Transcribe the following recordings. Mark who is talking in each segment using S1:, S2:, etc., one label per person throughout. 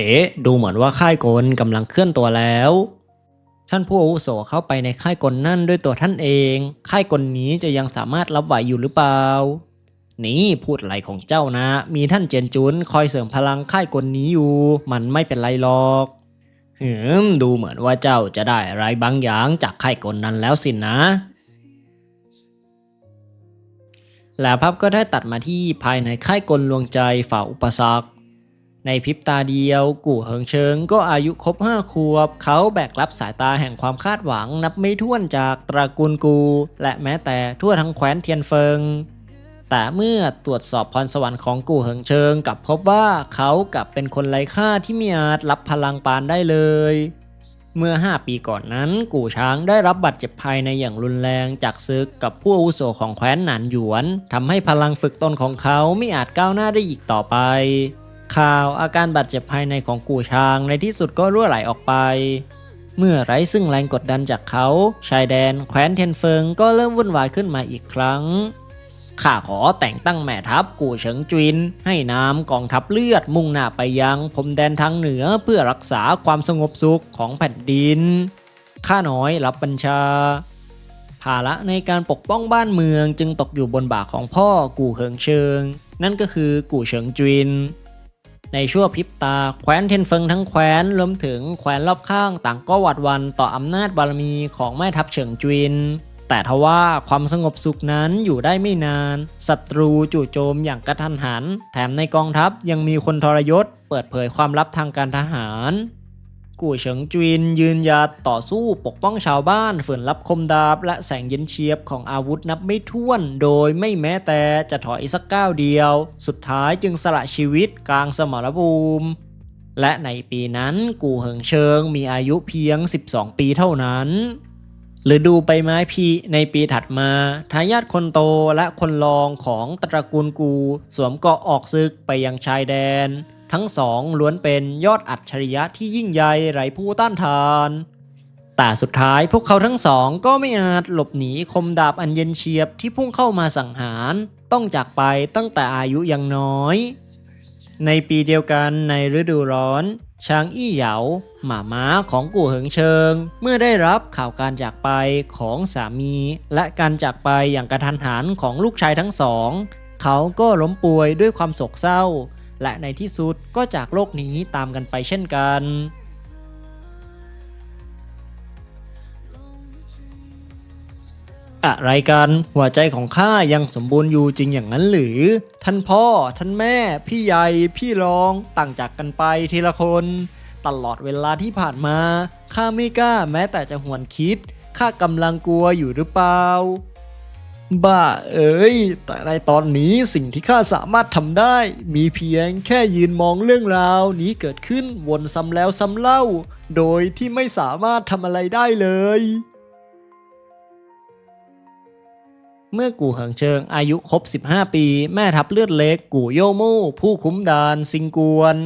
S1: เอ๋ดูเหมือนว่าค่ายกลกำลังเคลื่อนตัวแล้ว ท่านผู้อาวุโสเข้าไปในค่ายกลนั่นด้วยตัวท่านเอง ค่ายกลนี้จะยังสามารถรับไหวอยู่หรือเปล่า นี่พูดไรของเจ้านะ มีท่านเจนจุนคอยเสริมพลังค่ายกลนี้อยู่ มันไม่เป็นไรหรอกหืมดูเหมือนว่าเจ้าจะได้อะไรบางอย่างจากค่ายกลนั้นแล้วสินนะ แล้วพับก็ได้ตัดมาที่ภายในค่ายกลลวงใจฝ่าอุปสรรค ในพริบตาเดียวกู่เหิงเชิงก็อายุครบห้าขวบ เขาแบกรับสายตาแห่งความคาดหวังนับไม่ถ้วนจากตระกูลกู และแม้แต่ทั่วทั้งแคว้นเทียนเฟิง แต่เมื่อตรวจสอบพรสวรรค์ของกู่เหิงเชิงกับพบว่าเขากลับเป็นคนไร้ค่าที่ไมีอาจรับพลังปานได้เลย เมื่อ 5 ปีก่อนนั้นกู่ช้างได้รับบาดเจ็บภายในอย่างรุนแรงจากซึกกับผู้อาวุโสของแคว้นหนานหยวนทำให้พลังฝึกตนของเขาไม่อาจก้าวหน้าได้อีกต่อไป ข่าวอาการบาดเจ็บภายในของกู่ชางในที่สุดก็รั่วไหลออกไป เมื่อไร้ซึ่งแรงกดดันจากเขา ชายแดนแคว้นเทียนเฟิงก็เริ่มวุ่นวายขึ้นมาอีกครั้งข้าขอแต่งตั้งแม่ทัพกู่เฉิงจุนให้นำกองทัพเลือดมุ่งหน้าไปยังพรมแดนทางเหนือเพื่อรักษาความสงบสุขของแผ่นดิน ข้าน้อยรับบัญชา ภาระในการปกป้องบ้านเมืองจึงตกอยู่บนบ่าของพ่อกู่เหิงเชิง นั่นก็คือกู่เฉิงจุน ในชั่วพริบตาแคว้นเทียนเฟิงทั้งแคว้นรวมถึงแคว้นรอบข้างต่างก็หวัดวันต่ออำนาจบารมีของแม่ทัพเฉิงจุนแต่ทว่าความสงบสุขนั้นอยู่ได้ไม่นานศัตรูจู่โจมอย่างกระทันหัน แถมในกองทัพยังมีคนทรยศ เปิดเผยความลับทางการทหาร กู่เฉิงจุนยืนหยัดต่อสู้ปกป้องชาวบ้านฝืนรับคมดาบ และแสงเย็นเฉียบของอาวุธนับไม่ถ้วน โดยไม่แม้แต่จะถอยสักก้าวเดียว สุดท้ายจึงสละชีวิตกลางสมรภูมิ และในปีนั้นกู่เหิงเชิงมีอายุเพียง 12 ปีเท่านั้นหรือดูใบไม้พีในปีถัดมาทายาทคนโตและคนรองของตระกูลกู สวมเกราะออกซึกไปยังชายแดน ทั้งสองล้วนเป็นยอดอัจฉริยะที่ยิ่งใหญ่ไร้ผู้ต้านทาน แต่สุดท้ายพวกเขาทั้งสองก็ไม่อาจหลบหนีคมดาบอันเย็นเฉียบที่พุ่งเข้ามาสังหาร ต้องจากไปตั้งแต่อายุยังน้อย ในปีเดียวกันในฤดูร้อน ช้างอี้เหยาหมาม้าของกู่เหิงเชิง เมื่อได้รับข่าวการจากไปของสามี และการจากไปอย่างกระทันหันของลูกชายทั้งสอง เขาก็ล้มป่วยด้วยความโศกเศร้า และในที่สุดก็จากโลกนี้ตามกันไปเช่นกันอะไรกัน หัวใจของข้ายังสมบูรณ์อยู่จริงอย่างนั้นหรือ ท่านพ่อ ท่านแม่ พี่ใหญ่ พี่รอง ต่างจากกันไปทีละคน ตลอดเวลาที่ผ่านมา ข้าไม่กล้าแม้แต่จะหวนคิด ข้ากำลังกลัวอยู่หรือเปล่า บ้าเอ้ยแต่ในตอนนี้สิ่งที่ข้าสามารถทำได้ มีเพียงแค่ยืนมองเรื่องราวนี้เกิดขึ้นวนซ้ำแล้วซ้ำเล่า โดยที่ไม่สามารถทำอะไรได้เลย เมื่อกู่หิงเชิงอายุครบ 15 ปี แม่ทัพเลือดเล็กกู่โยโม่ผู้คุ้มดานซิงกวน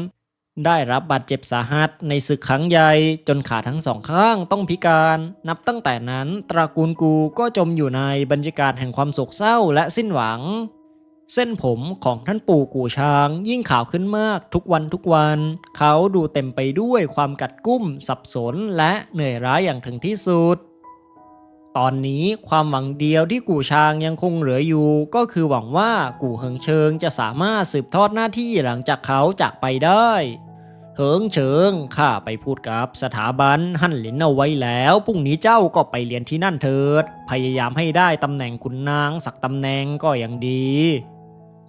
S1: ได้รับบาดเจ็บสาหัสในศึกครั้งใหญ่จนขาทั้งสองข้างต้องพิการ นับตั้งแต่นั้นตระกูลกูก็จมอยู่ในบรรยากาศแห่งความโศกเศร้าและสิ้นหวัง เส้นผมของท่านปู่กู่ช้าง ยิ่งขาวขึ้นมากทุกวันทุกวัน เขาดูเต็มไปด้วยความกัดกุ้ม สับสนและเหนื่อยร้ายอย่างถึงที่สุด ตอนนี้ความหวังเดียวที่กู่ชางยังคงเหลืออยู่ ก็คือหวังว่ากู่เหิงเชิงจะสามารถสืบทอดหน้าที่หลังจากเขาจากไปได้ เหิงเฉิงข้าไปพูดกับสถาบันหั่นหลินเอาไว้แล้วพรุ่งนี้เจ้าก็ไปเรียนที่นั่นเถิด พยายามให้ได้ตำแหน่งขุนนางสักตำแหน่งก็ยังดี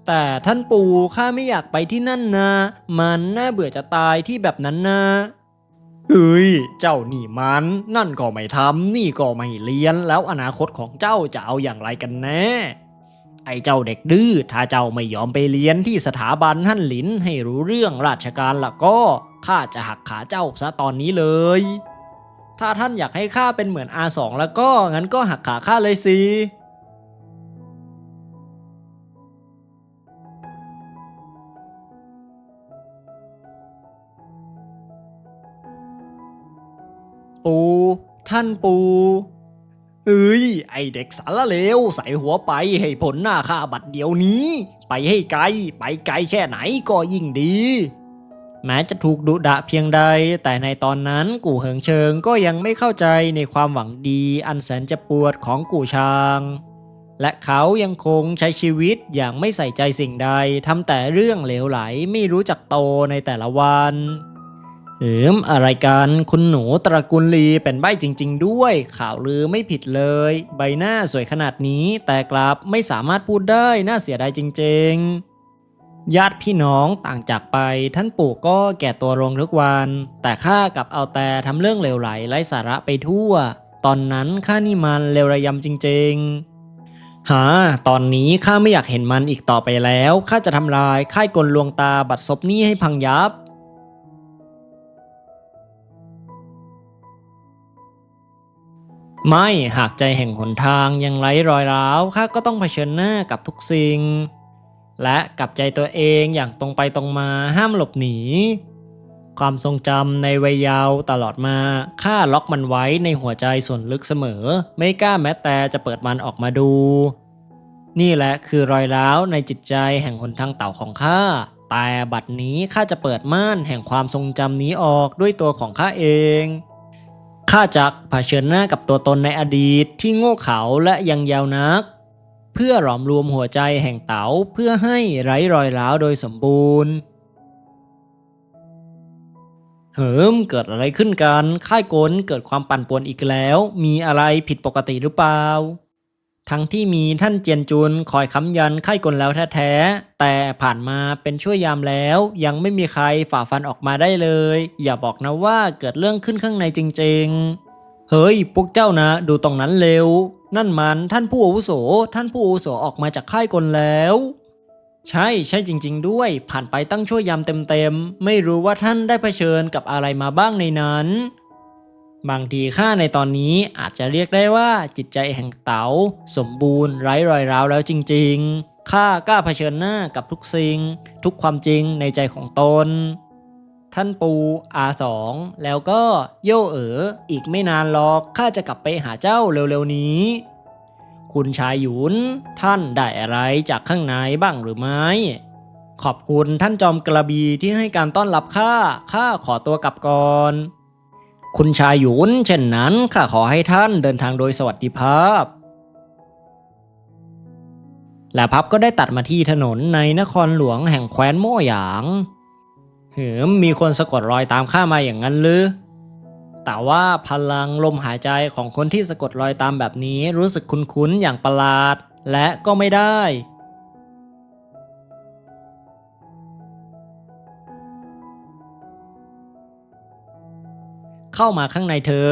S1: แต่ท่านปู่ข้าไม่อยากไปที่นั่นนะ มันน่าเบื่อจะตายที่แบบนั้นนะเฮ้ย เจ้านี่มัน นั่นก็ไม่ทำนี่ก็ไม่เรียนแล้วอนาคตของเจ้าจะเอาอย่างไรกันแน่ ไอ้เจ้าเด็กดื้อถ้าเจ้าไม่ยอมไปเรียนที่สถาบันหั่นหลินให้รู้เรื่องราชการละก็ข้าจะหักขาเจ้าซะตอนนี้เลย ถ้าท่านอยากให้ข้าเป็นเหมือน R2 แล้วก็งั้นก็หักขาข้าเลยสิปู ท่านปู เอ้ย ไอเด็กสารเลวใส่หัวไปให้ผลหน้าข้าบัดเดี๋ยวนี้ ไปให้ไกล ไปไกลแค่ไหนก็ยิ่งดี แม้จะถูกดุดะเพียงใด แต่ในตอนนั้นกู่เหิงเชิงก็ยังไม่เข้าใจในความหวังดีอันแสนจะปวดของกู่ชาง และเขายังคงใช้ชีวิตอย่างไม่ใส่ใจสิ่งใดทำแต่เรื่องเหลวไหลไม่รู้จักโตในแต่ละวัน เอิมอะไรกันคุณหนูตระกูลลีเป็นใบจริง ๆ ด้วย ข่าวลือไม่ผิดเลย ใบหน้าสวยขนาดนี้ แต่กลับไม่สามารถพูดได้น่าเสียดายจริง ๆ ญาติพี่น้องต่างจากไป ท่านปู่ก็แก่ตัวลงทุกวัน แต่ข้ากับเอาแต่ทำเรื่องเลวไหลไร้สาระไปทั่ว ตอนนั้นข้านี่มันเลวระยำจริงๆฮะตอนนี้ข้าไม่อยากเห็นมันอีกต่อไปแล้ว ข้าจะทำลายค่ายกลลวงตาบัดซบนี้ให้พังยับ ไม่หากใจแห่งหนทางยังไร้รอยร้าวข้าก็ต้องเผชิญหน้ากับทุกสิ่ง และกับใจตัวเองอย่างตรงไปตรงมาห้ามหลบหนี ความทรงจำในวัยเยาว์ตลอดมาข้าล็อกมันไว้ในหัวใจส่วนลึกเสมอ ไม่กล้าแม้แต่จะเปิดมันออกมาดู นี่แหละคือรอยร้าวในจิตใจแห่งหนทางเต่าของข้าแต่บัดนี้ข้าจะเปิดม่านแห่งความทรงจำนี้ออกด้วยตัวของข้าเอง ข้าจักเผชิญหน้ากับตัวตนในอดีตที่โง่เขลาและยังยาวนัก เพื่อหลอมรวมหัวใจแห่งเต๋าเพื่อให้ไร้รอยร้าวโดยสมบูรณ์เหิมเกิดอะไรขึ้นกัน ค่ายกลเกิดความปั่นป่วนอีกแล้ว มีอะไรผิดปกติหรือเปล่า ทั้งที่มีท่านเจียนจุนคอยค้ำยันค่ายกลแล้วแท้ๆ แต่ผ่านมาเป็นช่วยยามแล้ว ยังไม่มีใครฝ่าฟันออกมาได้เลย อย่าบอกนะว่าเกิดเรื่องขึ้นข้างในจริงๆ เฮ้ย พวกเจ้านะ ดูตรงนั้นเร็ว นั่นมันท่านผู้อาวุโส ท่านผู้อาวุโสออกมาจากค่ายกลแล้ว ใช่ใช่จริง ๆ ด้วย ผ่านไปตั้งช่วยยามเต็มๆ ไม่รู้ว่าท่านได้เผชิญกับอะไรมาบ้างในนั้น บางทีข้าในตอนนี้อาจจะเรียกได้ว่าจิตใจแห่งเต๋าสมบูรณ์ไร้รอยร้าวแล้วจริงๆ ข้ากล้าเผชิญหน้ากับทุกสิ่ง ทุกความจริงในใจของตน ท่านปูอาสองแล้วก็โย่เอ๋ออีกไม่นานหรอกข้าจะกลับไปหาเจ้าเร็วๆนี้ คุณชายหยุนท่านได้อะไรจากข้างในบ้างหรือไม่ขอบคุณท่านจอมกระบีที่ให้การต้อนรับข้า ข้าขอตัวกลับก่อน คุณชายหยุนเช่นนั้นข้าขอให้ท่านเดินทางโดยสวัสดิภาพ และพับก็ได้ตัดมาที่ถนนในนครหลวงแห่งแคว้นโม่หยางเหืมมีคนสะกดรอยตามข้ามาอย่างนั้นหรือแต่ว่าพลังลมหายใจของคนที่สะกดรอยตามแบบนี้รู้สึกคุ้นๆอย่างประหลาด และก็ไม่ได้ เข้ามาข้างในเธอ